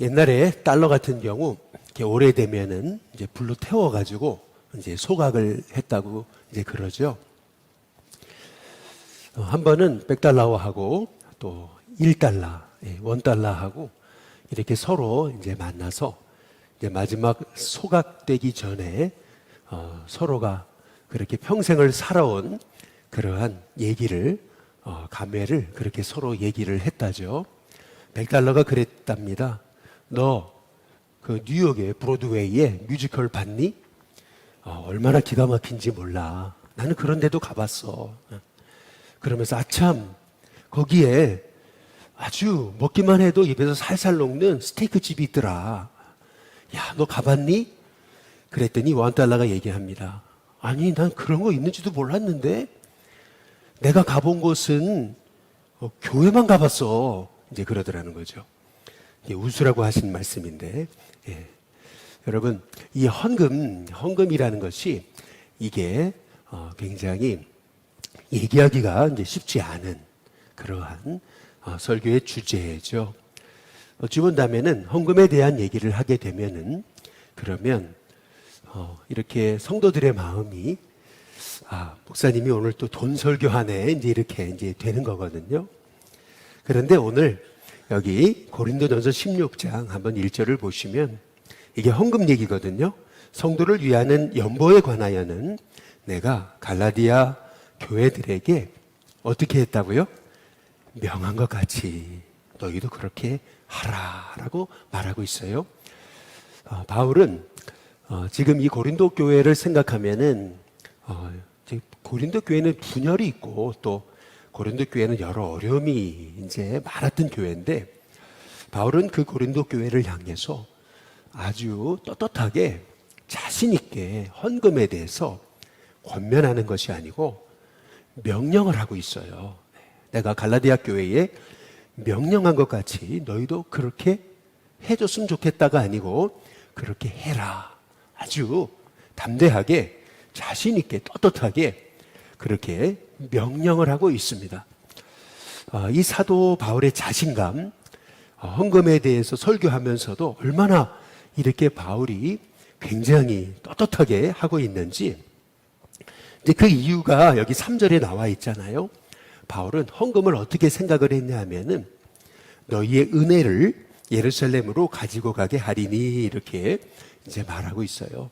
옛날에 달러 같은 경우 이렇게 오래되면은 이제 불로 태워가지고 이제 소각을 했다고 이제 그러죠. 어, 한 번은 100달러하고 또 1달러, 예, 원달러하고 이렇게 서로 이제 만나서 이제 마지막 소각되기 전에 어, 서로가 그렇게 평생을 살아온 그러한 얘기를 어, 감회를 그렇게 서로 얘기를 했다죠. 100달러가 그랬답니다. 너 그 뉴욕의 브로드웨이에 뮤지컬 봤니? 어, 얼마나 기가 막힌지 몰라. 나는 그런 데도 가봤어. 그러면서 아참 거기에 아주 먹기만 해도 입에서 살살 녹는 스테이크 집이 있더라. 야, 너 가봤니? 그랬더니 원달러가 얘기합니다. 아니, 난 그런 거 있는지도 몰랐는데 내가 가본 곳은 어, 교회만 가봤어. 이제 그러더라는 거죠. 이게 웃으라고 하신 말씀인데, 예. 여러분, 이 헌금, 헌금이라는 것이 이게 어, 굉장히 얘기하기가 이제 쉽지 않은 그러한 어, 설교의 주제죠. 어찌 본다면은 헌금에 대한 얘기를 하게 되면은 그러면 어, 이렇게 성도들의 마음이 아 목사님이 오늘 또 돈 설교하네 이제 이렇게 이제 되는 거거든요. 그런데 오늘 여기 고린도전서 16장 한번 1절을 보시면 이게 헌금 얘기거든요. 성도를 위하는 연보에 관하여는 내가 갈라디아 교회들에게 어떻게 했다고요? 명한 것 같이 너희도 그렇게 하라라고 말하고 있어요. 어, 바울은 어, 지금 이 고린도 교회를 생각하면은 어, 고린도 교회는 분열이 있고 또 고린도 교회는 여러 어려움이 이제 많았던 교회인데 바울은 그 고린도 교회를 향해서 아주 떳떳하게 자신 있게 헌금에 대해서 권면하는 것이 아니고 명령을 하고 있어요. 내가 갈라디아 교회에 명령한 것 같이 너희도 그렇게 해줬으면 좋겠다가 아니고 그렇게 해라. 아주 담대하게 자신 있게 떳떳하게 그렇게 명령을 하고 있습니다. 아, 이 사도 바울의 자신감, 어, 헌금에 대해서 설교하면서도 얼마나 이렇게 바울이 굉장히 떳떳하게 하고 있는지 이제 그 이유가 여기 3절에 나와 있잖아요. 바울은 헌금을 어떻게 생각을 했냐 하면은 너희의 은혜를 예루살렘으로 가지고 가게 하리니 이렇게 이제 말하고 있어요.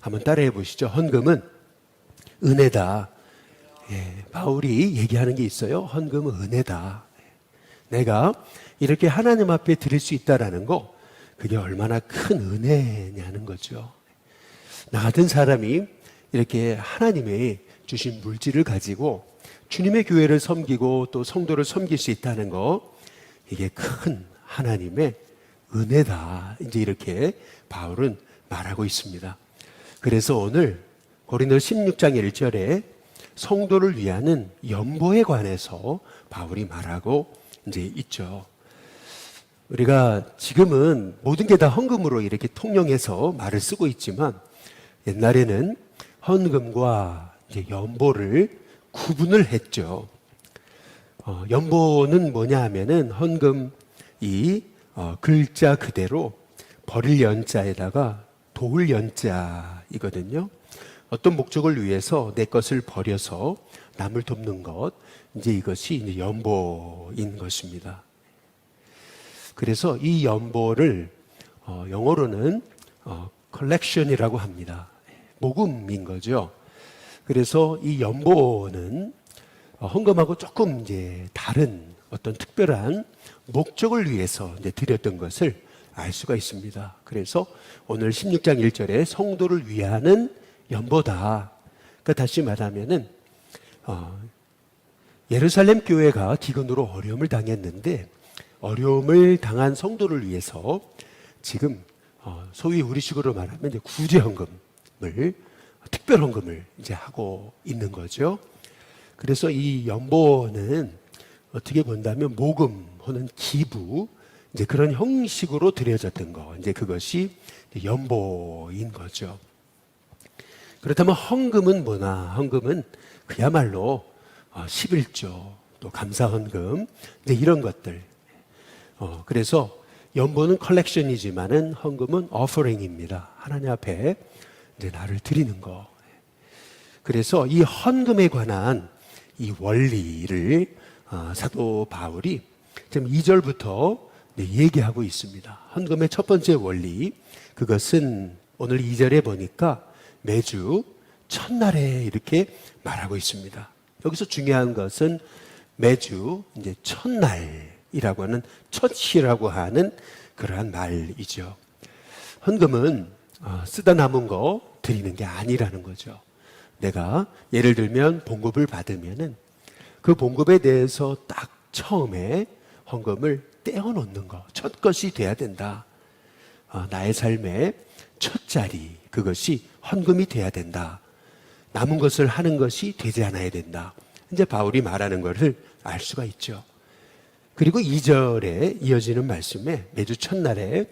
한번 따라해 보시죠. 헌금은 은혜다. 예, 바울이 얘기하는 게 있어요. 헌금은 은혜다. 내가 이렇게 하나님 앞에 드릴 수 있다라는 거, 그게 얼마나 큰 은혜냐는 거죠. 나 같은 사람이 이렇게 하나님의 주신 물질을 가지고 주님의 교회를 섬기고 또 성도를 섬길 수 있다는 거, 이게 큰 하나님의 은혜다. 이제 이렇게 바울은 말하고 있습니다. 그래서 오늘 고린도 16장 1절에 성도를 위하는 연보에 관해서 바울이 말하고 이제 있죠. 우리가 지금은 모든 게 다 헌금으로 이렇게 통용해서 말을 쓰고 있지만 옛날에는 헌금과 이제 연보를 구분을 했죠. 어, 연보는 뭐냐 하면은 헌금 이 어, 글자 그대로 버릴 연자에다가 도울 연자이거든요. 어떤 목적을 위해서 내 것을 버려서 남을 돕는 것, 이제 이것이 이제 연보인 것입니다. 그래서 이 연보를 어, 영어로는 어, collection이라고 합니다. 모금인 거죠. 그래서 이 연보는 어, 헌금하고 조금 이제 다른 어떤 특별한 목적을 위해서 이제 드렸던 것을 알 수가 있습니다. 그래서 오늘 16장 1절에 성도를 위하는 연보다. 그러니까 다시 말하면은 어, 예루살렘 교회가 기근으로 어려움을 당했는데 어려움을 당한 성도를 위해서 지금 어, 소위 우리식으로 말하면 이제 구제 헌금을 특별 헌금을 이제 하고 있는 거죠. 그래서 이 연보는 어떻게 본다면 모금 혹은 기부 이제 그런 형식으로 드려졌던 거 이제 그것이 연보인 거죠. 그렇다면 헌금은 뭐나? 헌금은 그야말로 11조 또 감사 헌금 이제 이런 것들. 어, 그래서 연보는 컬렉션이지만은 헌금은 어퍼링입니다. 하나님 앞에 이제 나를 드리는 거. 그래서 이 헌금에 관한 이 원리를 어, 사도 바울이 지금 2절부터 얘기하고 있습니다. 헌금의 첫 번째 원리 그것은 오늘 2절에 보니까 매주 첫날에 이렇게 말하고 있습니다. 여기서 중요한 것은 매주 이제 첫날이라고 하는 첫이라고 하는 그러한 말이죠. 헌금은 어, 쓰다 남은 거 드리는 게 아니라는 거죠. 내가 예를 들면 봉급을 받으면은 그 봉급에 대해서 딱 처음에 헌금을 떼어 놓는 거, 첫 것이 돼야 된다. 어, 나의 삶의 첫 자리, 그것이 헌금이 돼야 된다. 남은 것을 하는 것이 되지 않아야 된다. 이제 바울이 말하는 것을 알 수가 있죠. 그리고 2절에 이어지는 말씀에 매주 첫날에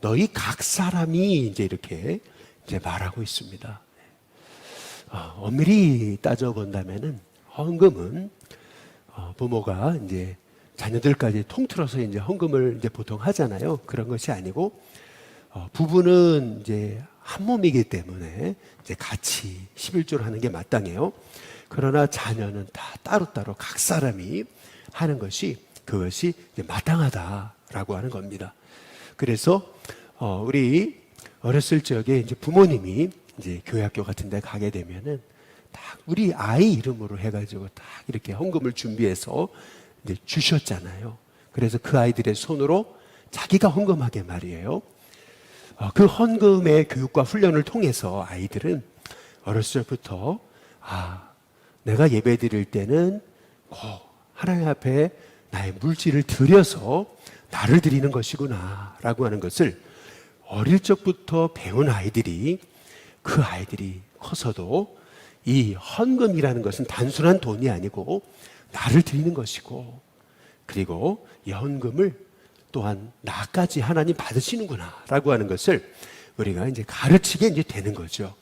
너희 각 사람이 이제 이렇게 이제 말하고 있습니다. 어, 엄밀히 따져본다면은 헌금은 어, 부모가 이제 자녀들까지 통틀어서 이제 헌금을 이제 보통 하잖아요. 그런 것이 아니고 어, 부부는 이제 한 몸이기 때문에 이제 같이 11조를 하는 게 마땅해요. 그러나 자녀는 다 따로따로 각 사람이 하는 것이 그것이 마땅하다라고 하는 겁니다. 그래서 어, 우리 어렸을 적에 이제 부모님이 이제 교회 학교 같은 데 가게 되면은 딱 우리 아이 이름으로 해가지고 딱 이렇게 헌금을 준비해서 이제 주셨잖아요. 그래서 그 아이들의 손으로 자기가 헌금하게 말이에요. 어, 그 헌금의 교육과 훈련을 통해서 아이들은 어렸을 적부터 아 내가 예배 드릴 때는 꼭 하나님 앞에 나의 물질을 들여서 나를 드리는 것이구나라고 하는 것을 어릴 적부터 배운 아이들이 그 아이들이 커서도 이 헌금이라는 것은 단순한 돈이 아니고 나를 드리는 것이고 그리고 이 헌금을 또한 나까지 하나님 받으시는구나라고 하는 것을 우리가 이제 가르치게 이제 되는 거죠.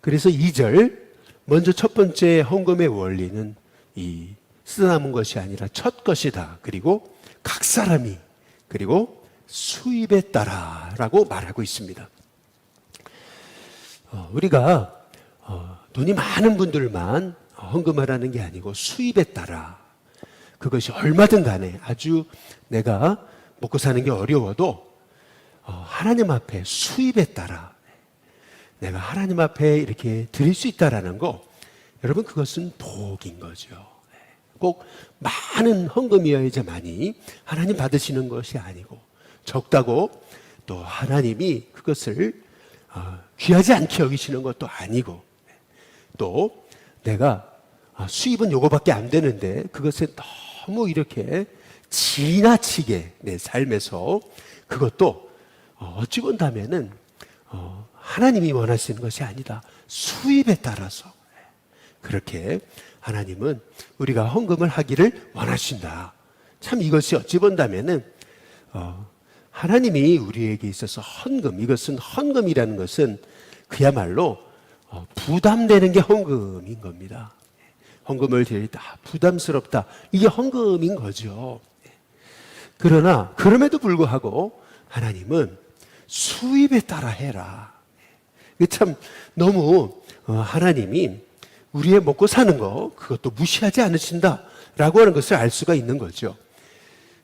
그래서 2절 먼저 첫 번째 헌금의 원리는 이 쓰다남은 것이 아니라 첫 것이다. 그리고 각 사람이 그리고 수입에 따라라고 말하고 있습니다. 어, 우리가 어, 돈이 많은 분들만 헌금하라는 게 아니고 수입에 따라 그것이 얼마든 간에 아주 내가 먹고 사는 게 어려워도 어, 하나님 앞에 수입에 따라 내가 하나님 앞에 이렇게 드릴 수 있다라는 거 여러분 그것은 복인 거죠. 꼭 많은 헌금이어야지만이 하나님 받으시는 것이 아니고 적다고 또 하나님이 그것을 어, 귀하지 않게 여기시는 것도 아니고 또 내가 아, 수입은 요거밖에 안 되는데 그것에 너무 이렇게 지나치게 내 삶에서 그것도 어, 어찌 본다면은 어, 하나님이 원하시는 것이 아니다. 수입에 따라서 그렇게 하나님은 우리가 헌금을 하기를 원하신다. 참 이것이 어찌 본다면은 어, 하나님이 우리에게 있어서 헌금 이것은 헌금이라는 것은 그야말로 어, 부담되는 게 헌금인 겁니다. 헌금을 드리다 부담스럽다 이게 헌금인 거죠. 그러나 그럼에도 불구하고 하나님은 수입에 따라 해라. 참 너무 어, 하나님이 우리의 먹고 사는 거 그것도 무시하지 않으신다라고 하는 것을 알 수가 있는 거죠.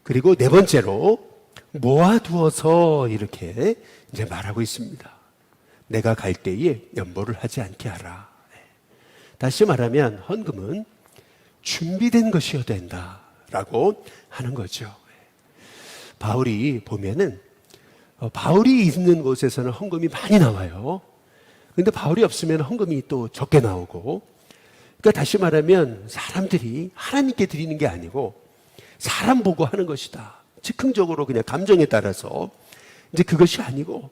그리고 네 번째로 모아두어서 이렇게 이제 말하고 있습니다. 내가 갈 때에 연보를 하지 않게 하라. 다시 말하면 헌금은 준비된 것이어야 된다라고 하는 거죠. 바울이 보면은 어, 바울이 있는 곳에서는 헌금이 많이 나와요. 근데 바울이 없으면 헌금이 또 적게 나오고 그러니까 다시 말하면 사람들이 하나님께 드리는 게 아니고 사람 보고 하는 것이다. 즉흥적으로 그냥 감정에 따라서 이제 그것이 아니고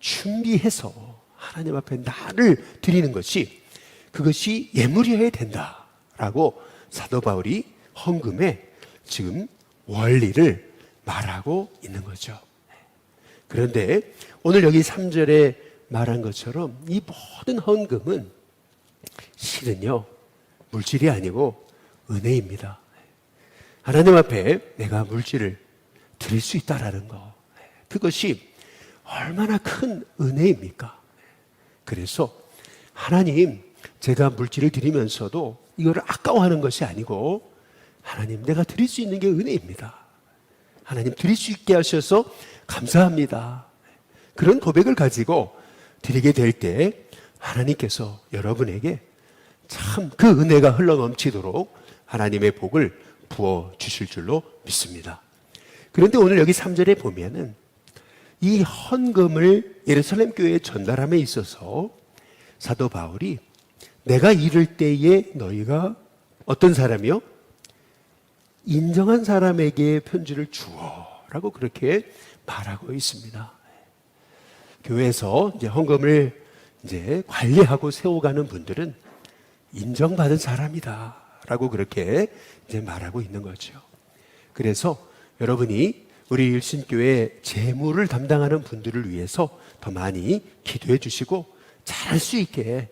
준비해서 하나님 앞에 나를 드리는 것이 그것이 예물이어야 된다라고 사도 바울이 헌금의 지금 원리를 말하고 있는 거죠. 그런데 오늘 여기 3절에 말한 것처럼 이 모든 헌금은 실은요, 물질이 아니고 은혜입니다. 하나님 앞에 내가 물질을 드릴 수 있다라는 거. 그것이 얼마나 큰 은혜입니까? 그래서 하나님, 제가 물질을 드리면서도 이거를 아까워하는 것이 아니고 하나님, 내가 드릴 수 있는 게 은혜입니다. 하나님 드릴 수 있게 하셔서 감사합니다. 그런 고백을 가지고 드리게 될 때 하나님께서 여러분에게 참 그 은혜가 흘러 넘치도록 하나님의 복을 부어 주실 줄로 믿습니다. 그런데 오늘 여기 3절에 보면은 이 헌금을 예루살렘 교회에 전달함에 있어서 사도 바울이 내가 이를 때에 너희가 어떤 사람이요? 인정한 사람에게 편지를 주어라고 그렇게 말하고 있습니다. 교회에서 이제 헌금을 이제 관리하고 세워가는 분들은 인정받은 사람이다라고 그렇게 이제 말하고 있는 거죠. 그래서 여러분이 우리 일신교회 재무를 담당하는 분들을 위해서 더 많이 기도해 주시고 잘할 수 있게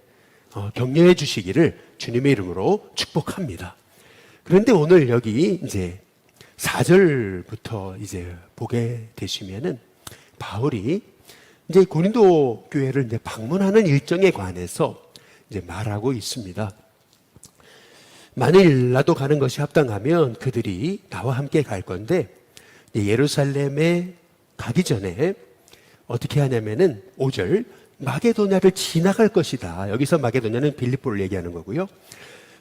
어, 격려해 주시기를 주님의 이름으로 축복합니다. 그런데 오늘 여기 이제 4절부터 이제 보게 되시면은 바울이 이제 고린도 교회를 이제 방문하는 일정에 관해서 이제 말하고 있습니다. 만일 나도 가는 것이 합당하면 그들이 나와 함께 갈 건데 예루살렘에 가기 전에 어떻게 하냐면은 5절 마게도냐를 지나갈 것이다. 여기서 마게도냐는 빌립보를 얘기하는 거고요.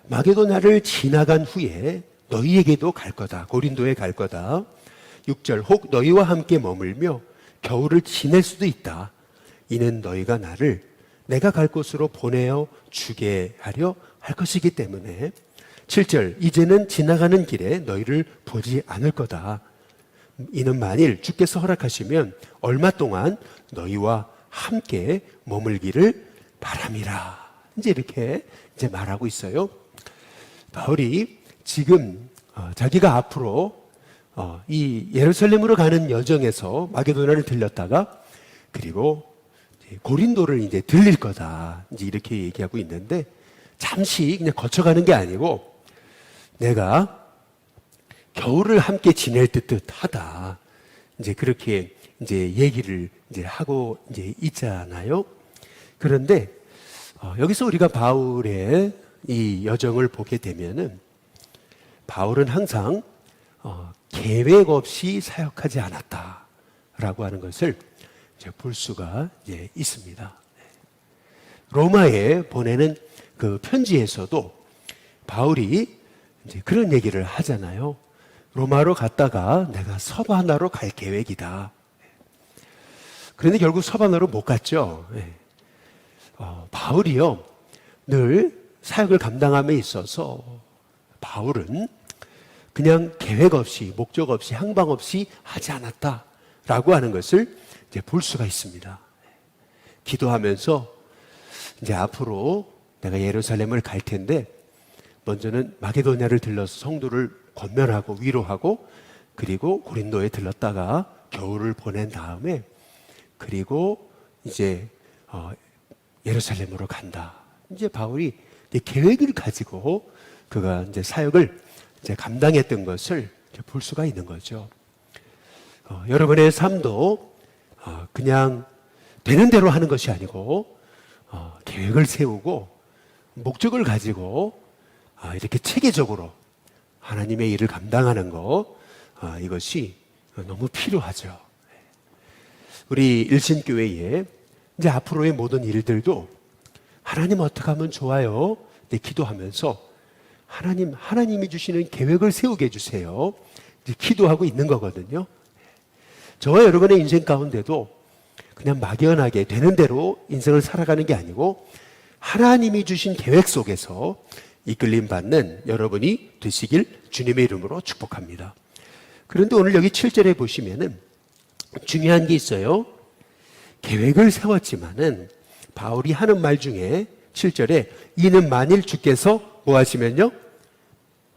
마게도냐를 지나간 후에 너희에게도 갈 거다. 고린도에 갈 거다. 6절 혹 너희와 함께 머물며 겨울을 지낼 수도 있다. 이는 너희가 나를 내가 갈 곳으로 보내어 주게 하려 할 것이기 때문에 7절 이제는 지나가는 길에 너희를 보지 않을 거다. 이는 만일 주께서 허락하시면 얼마 동안 너희와 함께 머물기를 바람이라. 이제 이렇게 이제 말하고 있어요. 바울이 지금 어, 자기가 앞으로 어, 이 예루살렘으로 가는 여정에서 마게도나를 들렸다가 그리고 고린도를 이제 들릴 거다. 이제 이렇게 얘기하고 있는데 잠시 그냥 거쳐가는 게 아니고 내가 겨울을 함께 지낼 듯 하다. 이제 그렇게 이제 얘기를 이제 하고 이제 있잖아요. 그런데 어, 여기서 우리가 바울의 이 여정을 보게 되면은 바울은 항상 어, 계획 없이 사역하지 않았다라고 하는 것을 이제 볼 수가 이제 있습니다. 로마에 보내는 그 편지에서도 바울이 이제 그런 얘기를 하잖아요. 로마로 갔다가 내가 서바나로 갈 계획이다. 그런데 결국 서바나로 못 갔죠. 예. 어, 바울이요 늘 사역을 감당함에 있어서 바울은 그냥 계획 없이 목적 없이 항방 없이 하지 않았다라고 하는 것을 이제 볼 수가 있습니다. 기도하면서 이제 앞으로 내가 예루살렘을 갈 텐데 먼저는 마게도냐를 들러서 성도를 권면하고 위로하고 그리고 고린도에 들렀다가 겨울을 보낸 다음에 그리고 이제 어, 예루살렘으로 간다. 이제 바울이 계획을 가지고 그가 이제 사역을 이제 감당했던 것을 볼 수가 있는 거죠. 어, 여러분의 삶도 어, 그냥 되는 대로 하는 것이 아니고 어, 계획을 세우고 목적을 가지고 아, 이렇게 체계적으로 하나님의 일을 감당하는 것 아, 이것이 너무 필요하죠. 우리 일신교회에 이제 앞으로의 모든 일들도 하나님 어떻게 하면 좋아요? 네, 기도하면서 하나님 하나님이 주시는 계획을 세우게 해 주세요. 이제 기도하고 있는 거거든요. 저와 여러분의 인생 가운데도 그냥 막연하게 되는 대로 인생을 살아가는 게 아니고 하나님이 주신 계획 속에서 이끌림 받는 여러분이 되시길 주님의 이름으로 축복합니다. 그런데 오늘 여기 7절에 보시면은 중요한 게 있어요. 계획을 세웠지만은 바울이 하는 말 중에 7절에 이는 만일 주께서 뭐 하시면요?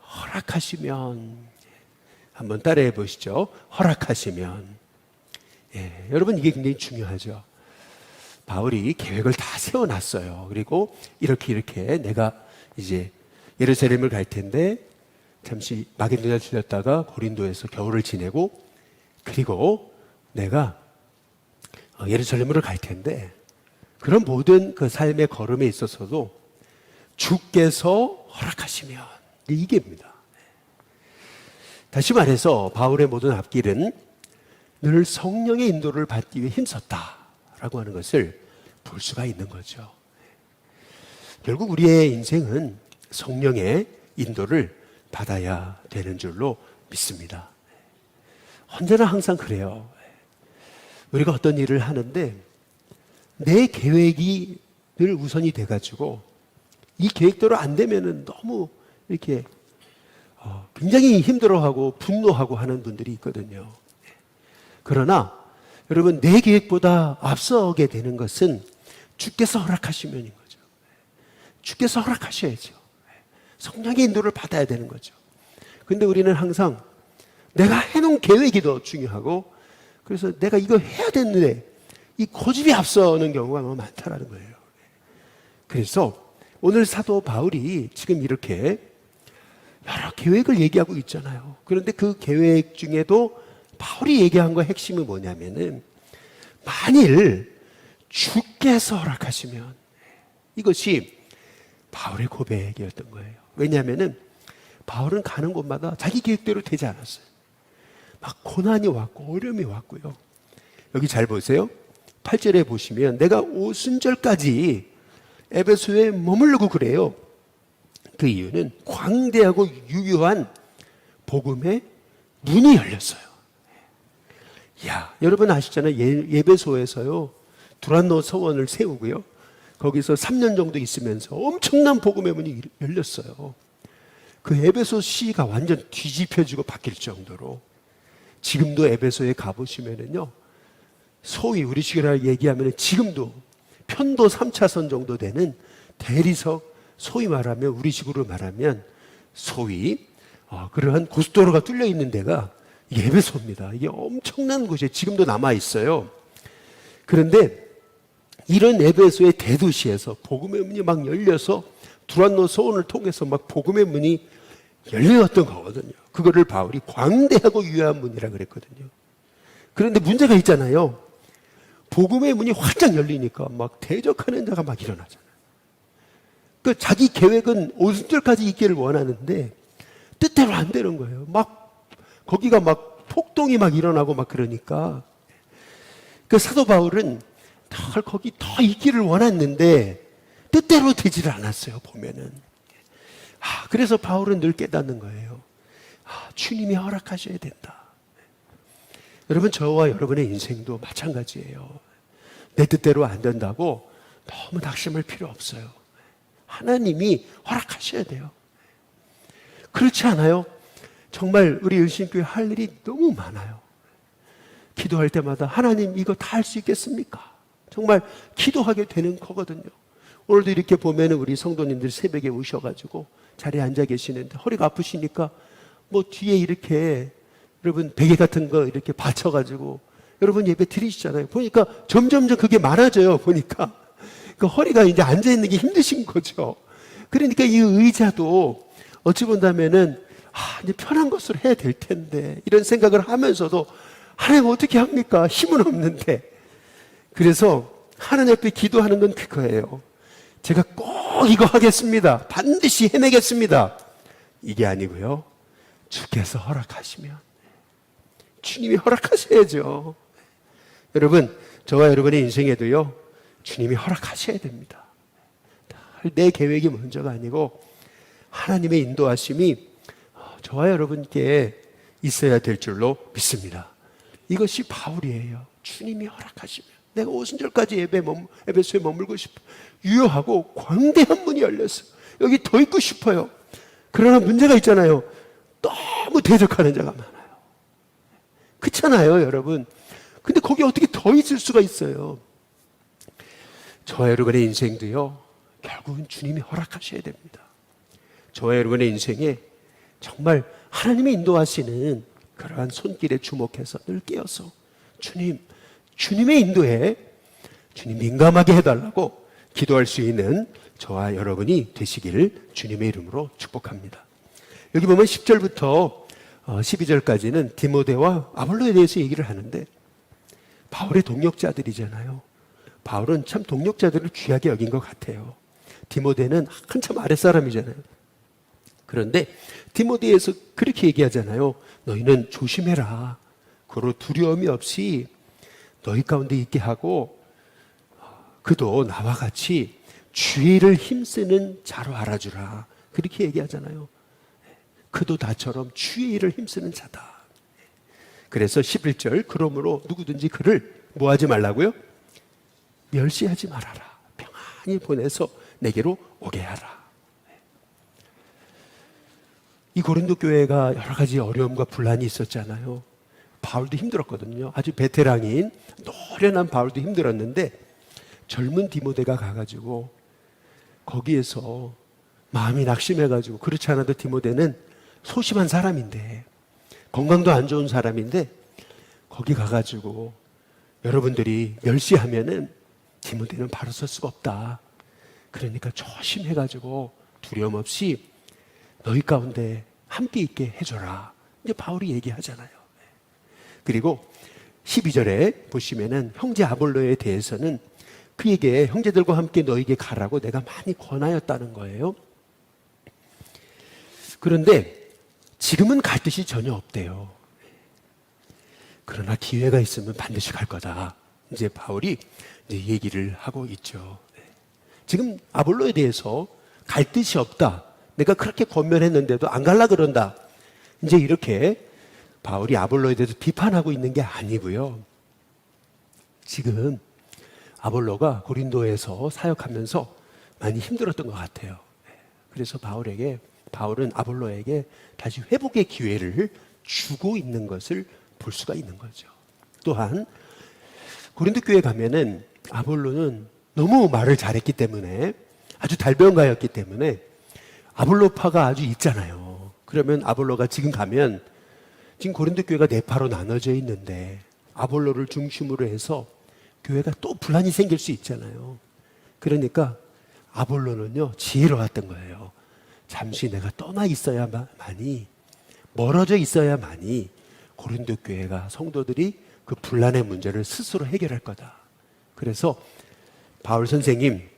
허락하시면 한번 따라해 보시죠. 허락하시면 예, 여러분 이게 굉장히 중요하죠. 바울이 계획을 다 세워놨어요. 그리고 이렇게 이렇게 내가 이제 예루살렘을 갈 텐데 잠시 마게도냐 들렸다가 고린도에서 겨울을 지내고 그리고 내가 어, 예루살렘으로 갈 텐데 그런 모든 그 삶의 걸음에 있어서도 주께서 허락하시면 이게입니다. 다시 말해서 바울의 모든 앞길은 늘 성령의 인도를 받기 위해 힘썼다라고 하는 것을 볼 수가 있는 거죠. 결국 우리의 인생은 성령의 인도를 받아야 되는 줄로 믿습니다. 언제나 항상 그래요. 우리가 어떤 일을 하는데 내 계획이 늘 우선이 돼가지고 이 계획대로 안 되면은 너무 이렇게 어, 굉장히 힘들어하고 분노하고 하는 분들이 있거든요. 그러나 여러분 내 계획보다 앞서게 되는 것은 주께서 허락하시면인 거죠. 주께서 허락하셔야죠. 성령의 인도를 받아야 되는 거죠. 근데 우리는 항상 내가 해놓은 계획이 더 중요하고 그래서 내가 이거 해야 되는데 이 고집이 앞서는 경우가 너무 많다라는 거예요. 그래서 오늘 사도 바울이 지금 이렇게 여러 계획을 얘기하고 있잖아요. 그런데 그 계획 중에도 바울이 얘기한 거 핵심은 뭐냐면은 만일 주께서 허락하시면 이것이 바울의 고백이었던 거예요. 왜냐하면은 바울은 가는 곳마다 자기 계획대로 되지 않았어요. 막 고난이 왔고 어려움이 왔고요. 여기 잘 보세요. 8절에 보시면 내가 오순절까지 에베소에 머무르고 그래요. 그 이유는 광대하고 유효한 복음의 문이 열렸어요. 야, 여러분 아시잖아요. 예, 예배소에서요. 두란노 서원을 세우고요. 거기서 3년 정도 있으면서 엄청난 복음의 문이 열렸어요. 그 에베소 시가 완전 뒤집혀지고 바뀔 정도로 지금도 에베소에 가보시면은요. 소위 우리 식으로 얘기하면 지금도 편도 3차선 정도 되는 대리석 소위 말하면 우리 식으로 말하면 소위 어, 그러한 고속도로가 뚫려 있는 데가 예배소입니다. 이게 엄청난 곳이 지금도 남아 있어요. 그런데 이런 에베소의 대도시에서 복음의 문이 막 열려서 두란노 소원을 통해서 막 복음의 문이 열렸던 거거든요. 그거를 바울이 광대하고 유효한 문이라 그랬거든요. 그런데 문제가 있잖아요. 복음의 문이 활짝 열리니까 막 대적하는 자가 막 일어나잖아요. 그 자기 계획은 오순절까지 있기를 원하는데 뜻대로 안 되는 거예요. 막 거기가 막 폭동이 막 일어나고 막 그러니까 그 사도 바울은 더 거기 더 있기를 원했는데 뜻대로 되지를 않았어요. 보면은 아 그래서 바울은 늘 깨닫는 거예요. 아 주님이 허락하셔야 된다. 여러분 저와 여러분의 인생도 마찬가지예요. 내 뜻대로 안 된다고 너무 낙심할 필요 없어요. 하나님이 허락하셔야 돼요. 그렇지 않아요? 정말 우리 열심교회 할 일이 너무 많아요. 기도할 때마다 하나님 이거 다 할 수 있겠습니까? 정말 기도하게 되는 거거든요. 오늘도 이렇게 보면 우리 성도님들 새벽에 오셔가지고 자리에 앉아 계시는데 허리가 아프시니까 뭐 뒤에 이렇게 여러분 베개 같은 거 이렇게 받쳐가지고 여러분 예배 드리시잖아요. 보니까 점점점 그게 많아져요. 보니까 그 허리가 이제 앉아 있는 게 힘드신 거죠. 그러니까 이 의자도 어찌 본다면은 아, 이제 편한 것으로 해야 될 텐데 이런 생각을 하면서도 하나님 어떻게 합니까? 힘은 없는데. 그래서 하나님 앞에 기도하는 건 그거예요. 제가 꼭 이거 하겠습니다. 반드시 해내겠습니다. 이게 아니고요. 주께서 허락하시면 주님이 허락하셔야죠. 여러분, 저와 여러분의 인생에도요. 주님이 허락하셔야 됩니다. 내 계획이 먼저가 아니고 하나님의 인도하심이 저와 여러분께 있어야 될 줄로 믿습니다. 이것이 바울이에요. 주님이 허락하시면 내가 오순절까지 예배 머물, 에베소에 머물고 싶어. 유효하고 광대한 문이 열렸어. 여기 더 있고 싶어요. 그러나 문제가 있잖아요. 너무 대적하는 자가 많아요. 그렇잖아요, 여러분. 근데 거기 어떻게 더 있을 수가 있어요? 저와 여러분의 인생도요, 결국은 주님이 허락하셔야 됩니다. 저와 여러분의 인생에 정말 하나님의 인도하시는 그러한 손길에 주목해서 늘 깨어서 주님, 주님의 인도에 주님 민감하게 해달라고 기도할 수 있는 저와 여러분이 되시기를 주님의 이름으로 축복합니다. 여기 보면 10절부터 12절까지는 디모데와 아볼로에 대해서 얘기를 하는데 바울의 동력자들이잖아요. 바울은 참 동력자들을 귀하게 여긴 것 같아요. 디모데는 한참 아랫사람이잖아요. 그런데 디모데에서 그렇게 얘기하잖아요. 너희는 조심해라. 그로 두려움이 없이 너희 가운데 있게 하고 그도 나와 같이 주의를 힘쓰는 자로 알아주라. 그렇게 얘기하잖아요. 그도 나처럼 주의 일을 힘쓰는 자다. 그래서 11절 그러므로 누구든지 그를 뭐 하지 말라고요? 멸시하지 말아라. 평안히 보내서 내게로 오게 하라. 이 고린도 교회가 여러 가지 어려움과 분란이 있었잖아요. 바울도 힘들었거든요. 아주 베테랑인 노련한 바울도 힘들었는데 젊은 디모데가 가가지고 거기에서 마음이 낙심해가지고 그렇지 않아도 디모데는 소심한 사람인데 건강도 안 좋은 사람인데 거기 가가지고 여러분들이 멸시하면은 디모데는 바로 설 수가 없다. 그러니까 조심해가지고 두려움 없이 너희 가운데 함께 있게 해줘라. 이제 바울이 얘기하잖아요. 그리고 12절에 보시면은 형제 아볼로에 대해서는 그에게 형제들과 함께 너에게 가라고 내가 많이 권하였다는 거예요. 그런데 지금은 갈 뜻이 전혀 없대요. 그러나 기회가 있으면 반드시 갈 거다. 이제 바울이 이제 얘기를 하고 있죠. 네. 지금 아볼로에 대해서 갈 뜻이 없다. 내가 그렇게 권면했는데도 안 갈라 그런다. 이제 이렇게 바울이 아볼로에 대해서 비판하고 있는 게 아니고요. 지금 아볼로가 고린도에서 사역하면서 많이 힘들었던 것 같아요. 그래서 바울에게 바울은 아볼로에게 다시 회복의 기회를 주고 있는 것을 볼 수가 있는 거죠. 또한 고린도 교회 가면은 아볼로는 너무 말을 잘했기 때문에 아주 달변가였기 때문에 아볼로파가 아주 있잖아요. 그러면 아볼로가 지금 가면 지금 고린도 교회가 네 파로 나눠져 있는데 아볼로를 중심으로 해서 교회가 또 분란이 생길 수 있잖아요. 그러니까 아볼로는요 지혜로웠던 거예요. 잠시 내가 떠나 있어야만이 멀어져 있어야만이 고린도 교회가 성도들이 그 분란의 문제를 스스로 해결할 거다. 그래서 바울 선생님,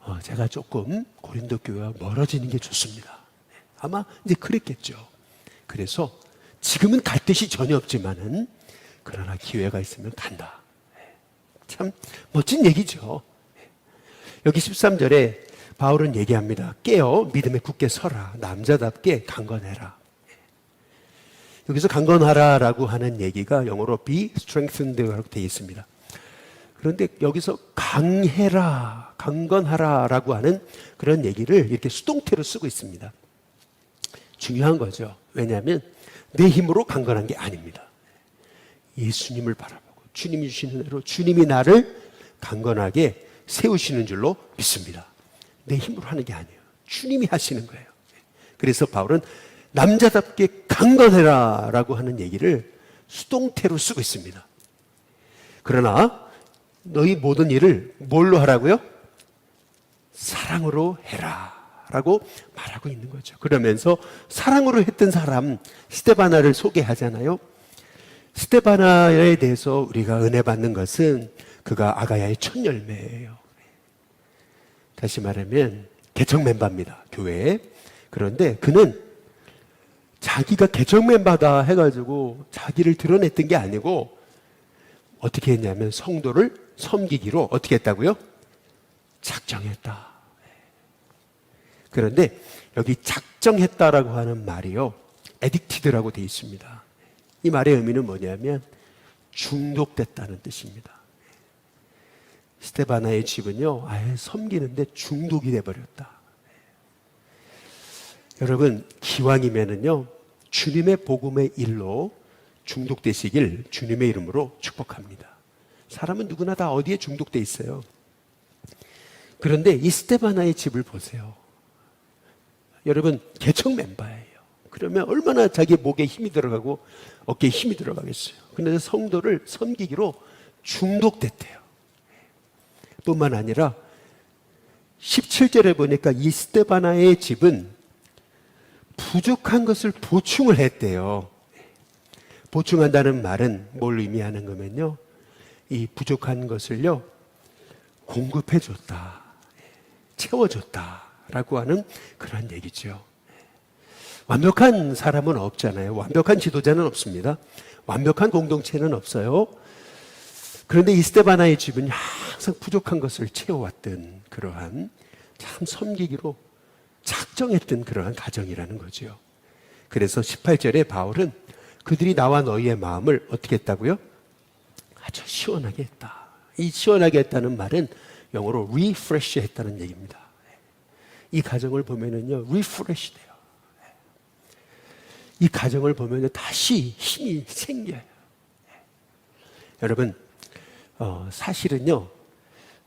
어, 제가 조금 고린도 교회와 멀어지는 게 좋습니다. 아마 이제 그랬겠죠. 그래서 지금은 갈 뜻이 전혀 없지만은 그러나 기회가 있으면 간다. 참 멋진 얘기죠. 여기 13절에 바울은 얘기합니다. 깨어 믿음에 굳게 서라. 남자답게 강건해라. 여기서 강건하라라고 하는 얘기가 영어로 be strengthened라고 되어 있습니다. 그런데 여기서 강해라, 강건하라라고 하는 그런 얘기를 이렇게 수동태로 쓰고 있습니다. 중요한 거죠. 왜냐하면 내 힘으로 강건한 게 아닙니다. 예수님을 바라보고 주님이 주시는 은혜로 주님이 나를 강건하게 세우시는 줄로 믿습니다. 내 힘으로 하는 게 아니에요. 주님이 하시는 거예요. 그래서 바울은 남자답게 강건해라 라고 하는 얘기를 수동태로 쓰고 있습니다. 그러나 너희 모든 일을 뭘로 하라고요? 사랑으로 해라. 라고 말하고 있는 거죠. 그러면서 사랑으로 했던 사람, 스테바나를 소개하잖아요. 스테바나에 대해서 우리가 은혜 받는 것은 그가 아가야의 첫 열매예요. 다시 말하면 개척 멤버입니다. 교회에. 그런데 그는 자기가 개척 멤버다 해가지고 자기를 드러냈던 게 아니고 어떻게 했냐면 성도를 섬기기로 어떻게 했다고요? 작정했다. 그런데 여기 작정했다라고 하는 말이요. 에딕티드라고 되어 있습니다. 이 말의 의미는 뭐냐면 중독됐다는 뜻입니다. 스테바나의 집은요, 아예 섬기는데 중독이 돼버렸다. 여러분, 기왕이면은요, 주님의 복음의 일로 중독되시길 주님의 이름으로 축복합니다. 사람은 누구나 다 어디에 중독돼 있어요. 그런데 이 스테바나의 집을 보세요. 여러분, 개척 멤버예요. 그러면 얼마나 자기 목에 힘이 들어가고 어깨에 힘이 들어가겠어요. 근데 성도를 섬기기로 중독됐대요. 뿐만 아니라 17절에 보니까 이 스테바나의 집은 부족한 것을 보충을 했대요. 보충한다는 말은 뭘 의미하는 거면요. 이 부족한 것을요 공급해 줬다, 채워 줬다 라고 하는 그런 얘기죠. 완벽한 사람은 없잖아요. 완벽한 지도자는 없습니다. 완벽한 공동체는 없어요. 그런데 이스테바나의 집은 항상 부족한 것을 채워왔던 그러한 참 섬기기로 작정했던 그러한 가정이라는 거죠. 그래서 18절에 바울은 그들이 나와 너희의 마음을 어떻게 했다고요? 아주 시원하게 했다. 이 시원하게 했다는 말은 영어로 refresh 했다는 얘기입니다. 이 가정을 보면은요, refresh 돼요. 이 가정을 보면 다시 힘이 생겨요. 여러분, 어, 사실은요,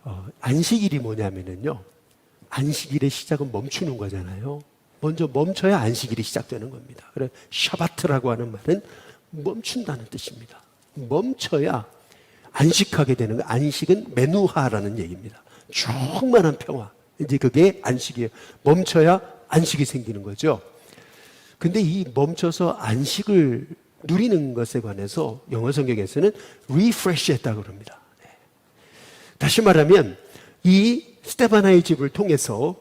어, 안식일이 뭐냐면은요, 안식일의 시작은 멈추는 거잖아요. 먼저 멈춰야 안식일이 시작되는 겁니다. 그래, 샤바트라고 하는 말은 멈춘다는 뜻입니다. 멈춰야 안식하게 되는 거. 안식은 메누하라는 얘기입니다. 충만한 평화. 이제 그게 안식이에요. 멈춰야 안식이 생기는 거죠. 근데 이 멈춰서 안식을 누리는 것에 관해서 영어 성경에서는 refresh 했다고 그럽니다. 네. 다시 말하면 이 스테바나의 집을 통해서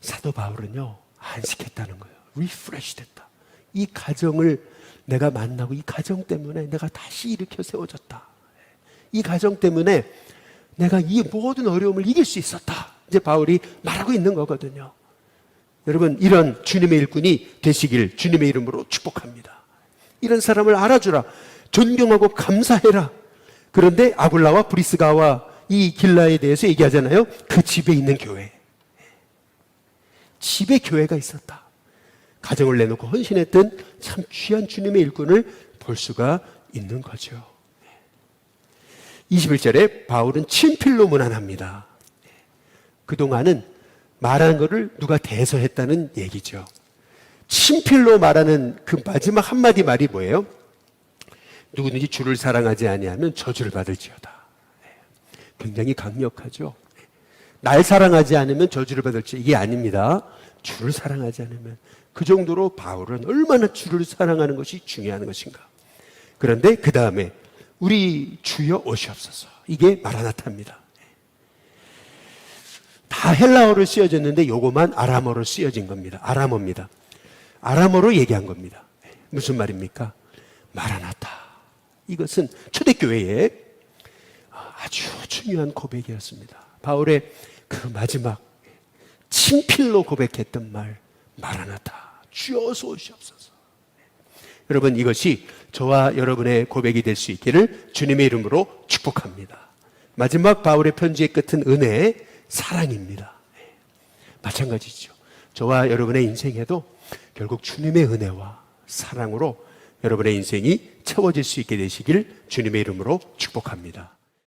사도 바울은요, 안식했다는 거예요. refresh 됐다. 이 가정을 내가 만나고 이 가정 때문에 내가 다시 일으켜 세워졌다. 이 가정 때문에 내가 이 모든 어려움을 이길 수 있었다. 이제 바울이 말하고 있는 거거든요. 여러분, 이런 주님의 일꾼이 되시길 주님의 이름으로 축복합니다. 이런 사람을 알아주라. 존경하고 감사해라. 그런데 아굴라와 브리스가와 이 길라에 대해서 얘기하잖아요. 그 집에 있는 교회. 집에 교회가 있었다. 가정을 내놓고 헌신했던 참 귀한 주님의 일꾼을 볼 수가 있는 거죠. 21절에 바울은 친필로 문안합니다. 그동안은 말하는 것을 누가 대서했다는 얘기죠. 친필로 말하는 그 마지막 한마디 말이 뭐예요? 누구든지 주를 사랑하지 아니하면 저주를 받을지어다. 굉장히 강력하죠. 날 사랑하지 않으면 저주를 받을지 이게 아닙니다. 주를 사랑하지 않으면 그 정도로 바울은 얼마나 주를 사랑하는 것이 중요한 것인가. 그런데 그 다음에 우리 주여 오시옵소서. 이게 마라나타입니다. 다 헬라어로 쓰여졌는데 요거만 아람어로 쓰여진 겁니다. 아람어입니다. 아람어로 얘기한 겁니다. 무슨 말입니까? 마라나타. 이것은 초대교회의 아주 중요한 고백이었습니다. 바울의 그 마지막 친필로 고백했던 말, 마라나타. 주여서 오시옵소서. 여러분 이것이 저와 여러분의 고백이 될 수 있기를 주님의 이름으로 축복합니다. 마지막 바울의 편지의 끝은 은혜, 사랑입니다. 마찬가지죠. 저와 여러분의 인생에도 결국 주님의 은혜와 사랑으로 여러분의 인생이 채워질 수 있게 되시길 주님의 이름으로 축복합니다.